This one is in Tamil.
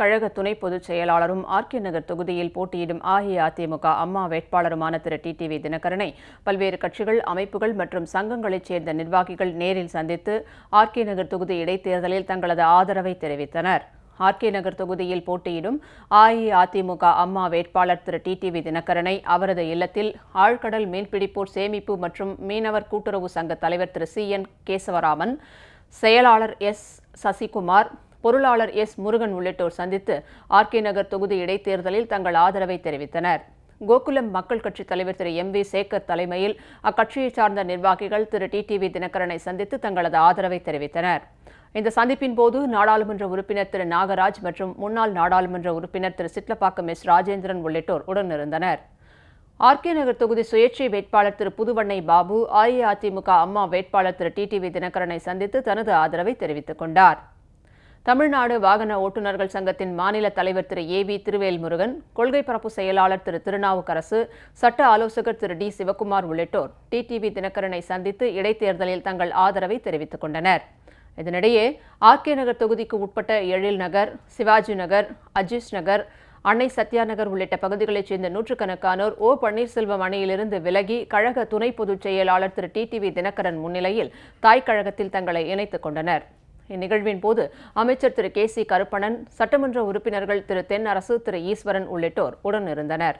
கழக துணை பொதுச் செயலாளரும் ஆர்கே நகர் தொகுதியில் போட்டியிடும் அஇஅதிமுக அம்மா வேட்பாளருமான திரு டிடிவி தினகரனை பல்வேறு கட்சிகள் அமைப்புகள் மற்றும் சங்கங்களைச் சேர்ந்த நிர்வாகிகள் நேரில் சந்தித்து ஆர்கே நகர் தொகுதி இடைத்தேர்தலில் தங்களது ஆதரவை தெரிவித்தனர். ஆர்கே நகர் தொகுதியில் போட்டியிடும் அஇஅதிமுக அம்மா வேட்பாளர் திரு டிடிவி தினகரனை அவரது இல்லத்தில் ஆழ்கடல் மீன்பிடிப்போர் சேமிப்பு மற்றும் மீனவர் கூட்டுறவு சங்க தலைவர் திரு சி என் கேசவராமன் செயலாளர் எஸ் சசிகுமார் பொருளாளர் எஸ் முருகன் உள்ளிட்டோர் சந்தித்து ஆர்கே நகர் தொகுதி இடைத்தேர்தலில் தங்கள் ஆதரவை தெரிவித்தனர். கோகுலம் மக்கள் கட்சித் தலைவர் திரு எம் வி சேகர் தலைமையில் அக்கட்சியைச் சார்ந்த நிர்வாகிகள் திரு டிடிவி தினகரனை சந்தித்து தங்களது ஆதரவை தெரிவித்தனர். இந்த சந்திப்பின் போது நாடாளுமன்ற உறுப்பினர் திரு நாகராஜ் மற்றும் முன்னாள் நாடாளுமன்ற உறுப்பினர் திரு சிட்லப்பாக்கம் எஸ் ராஜேந்திரன் உள்ளிட்டோர் உடனிருந்தனர். ஆர்கே நகர் தொகுதி சுயேட்சை வேட்பாளர் திரு புதுவண்ணை பாபு அஇஅதிமுக அம்மா வேட்பாளர் திரு டிடிவி தினகரனை சந்தித்து தனது ஆதரவை தெரிவித்துக் கொண்டார். தமிழ்நாடு வாகன ஓட்டுநர்கள் சங்கத்தின் மாநில தலைவர் திரு ஏ வி திருவேல்முருகன் கொள்கை பரப்பு செயலாளர் திரு திருநாவுக்கரசு சட்ட ஆலோசகர் திரு டி சிவக்குமார் உள்ளிட்டோர் டிடிவி தினகரனை சந்தித்து இடைத்தேர்தலில் தங்கள் ஆதரவை தெரிவித்துக் கொண்டனர். இதனிடையே ஆர்கே நகர் தொகுதிக்கு உட்பட்ட எழில் நகர் சிவாஜி நகர் அஜீஷ் நகர் அன்னை சத்யா நகர் உள்ளிட்ட பகுதிகளைச் சேர்ந்த நூற்றுக்கணக்கானோர் ஓ பன்னீர்செல்வம் அணியிலிருந்து விலகி கழக துணை பொதுச் செயலாளர் திரு டிடிவி தினகரன் முன்னிலையில் தாய் கழகத்தில் தங்களை இணைத்துக் கொண்டனர். இந்நிகழ்வின் போது அமைச்சர் திரு கே சி கருப்பணன் சட்டமன்ற உறுப்பினர்கள் திரு தென்னரசு திரு ஈஸ்வரன் உள்ளிட்டோர் உடனிருந்தனர்.